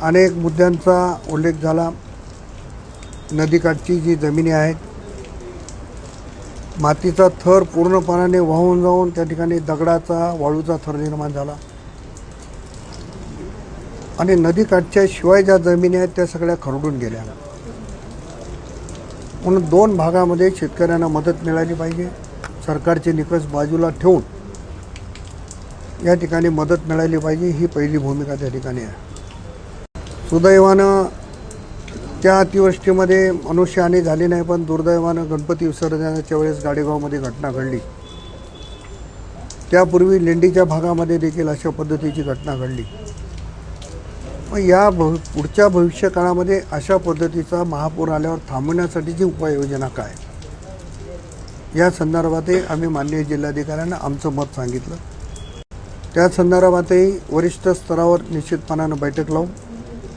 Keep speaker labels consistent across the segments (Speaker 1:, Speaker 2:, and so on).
Speaker 1: अनेक मुद्द्यांचा उल्लेख झाला. नदीकाठची जी जमिनी आहेत मातीचा थर पूर्णपणाने वाहून जाऊन त्या ठिकाणी दगडाचा वाळूचा थर निर्माण झाला. आणि नदीकाठच्या शिवाय ज्या जमिनी आहेत त्या सगळ्या खरडून गेल्या. म्हणून दोन भागामध्ये शेतकऱ्यांना मदत मिळाली पाहिजे. सरकारचे निकष बाजूला ठेवून या ठिकाणी मदत मिळाली पाहिजे ही पहिली भूमिका त्या ठिकाणी आहे. सुदैवानं त्या अतिवृष्टीमध्ये मनुष्यहानी झाली नाही पण दुर्दैवानं गणपती विसर्जनाच्या वेळेस गाडेगावमध्ये घटना घडली. त्यापूर्वी लेंडीच्या भागामध्ये देखील अशा पद्धतीची घटना घडली. मग या भव पुढच्या भविष्यकाळामध्ये अशा पद्धतीचा महापूर आल्यावर थांबवण्यासाठीची उपाययोजना काय? या संदर्भातही आम्ही माननीय जिल्हाधिकाऱ्यांना आमचं मत सांगितलं. त्या संदर्भातही वरिष्ठ स्तरावर निश्चितपणानं बैठक लावून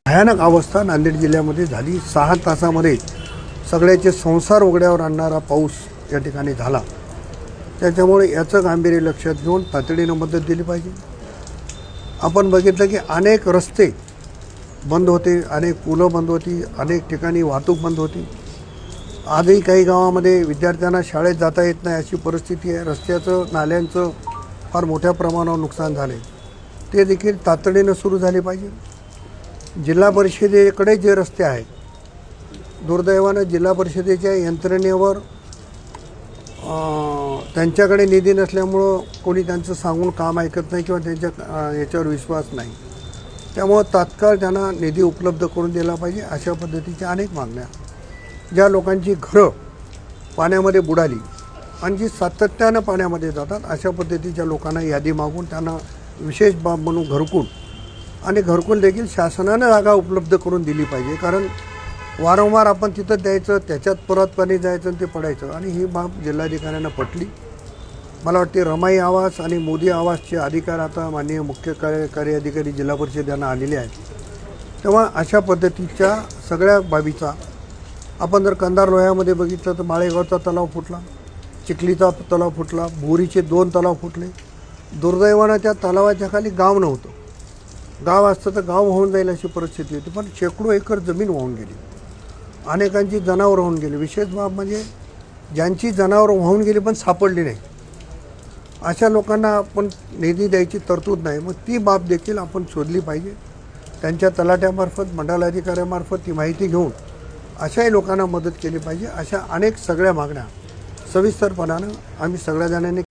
Speaker 1: भयानक अवस्था नांदेड जिल्ह्यामध्ये झाली. सहा तासामध्ये सगळ्याचे संसार उघड्यावर आणणारा पाऊस या ठिकाणी झाला. त्याच्यामुळे याचं गांभीर्य लक्षात घेऊन तातडीनं मदत दिली पाहिजे. आपण बघितलं की अनेक रस्ते बंद होते अनेक पुलं बंद होती अनेक ठिकाणी वाहतूक बंद होती. आजही काही गावामध्ये विद्यार्थ्यांना शाळेत जाता येत नाही अशी परिस्थिती आहे. रस्त्याचं नाल्यांचं फार मोठ्या प्रमाणावर नुकसान झाले ते देखील तातडीनं सुरू झाले पाहिजे. जिल्हा परिषदेकडे जे रस्ते आहेत दुर्दैवानं जिल्हा परिषदेच्या यंत्रणेवर त्यांच्याकडे निधी नसल्यामुळं कोणी त्यांचं सांगून काम ऐकत नाही किंवा त्यांच्या याच्यावर विश्वास नाही. त्यामुळं तात्काळ त्यांना निधी उपलब्ध करून दिला पाहिजे अशा पद्धतीच्या अनेक मागण्या. ज्या लोकांची घरं पाण्यामध्ये बुडाली आणि जी सातत्यानं पाण्यामध्ये जातात अशा पद्धतीच्या लोकांना यादी मागून त्यांना विशेष बाब म्हणून घरकून आणि घरकुल देखील शासनानं जागा उपलब्ध करून दिली पाहिजे. कारण वारंवार आपण तिथं द्यायचं त्याच्यात परत पाणी जायचं आणि ते पडायचं. आणि ही बाब जिल्हाधिकाऱ्यांना पटली. मला वाटते रमाई आवास आणि मोदी आवासचे अधिकार आता माननीय मुख्य कार्यकारी अधिकारी जिल्हा परिषद यांना आलेले आहेत. तेव्हा अशा पद्धतीच्या सगळ्या बाबीचा आपण जर कंधार लोह्यामध्ये बघितलं तर माळेगावचा तलाव फुटला चिखलीचा तलाव फुटला बोरीचे दोन तलाव फुटले. दुर्दैवानं त्या तलावाच्या खाली गाव नव्हतं. गाव असतं तर गाव वाहून जाईल अशी परिस्थिती होती पण शेकडो एकर जमीन वाहून गेली. अनेकांची जनावरं वाहून गेली. विशेष बाब म्हणजे ज्यांची जनावरं वाहून गेली पण सापडली नाही. अशा लोकांना आपण निधी द्यायची तरतूद नाही. मग ती बाब देखील आपण शोधली पाहिजे. त्यांच्या तलाट्यामार्फत मंडलाधिकाऱ्यामार्फत ती माहिती घेऊन अशाही लोकांना मदत केली पाहिजे. अशा अनेक सगळ्या मागण्या सविस्तरपणानं आम्ही सगळ्या जणांनी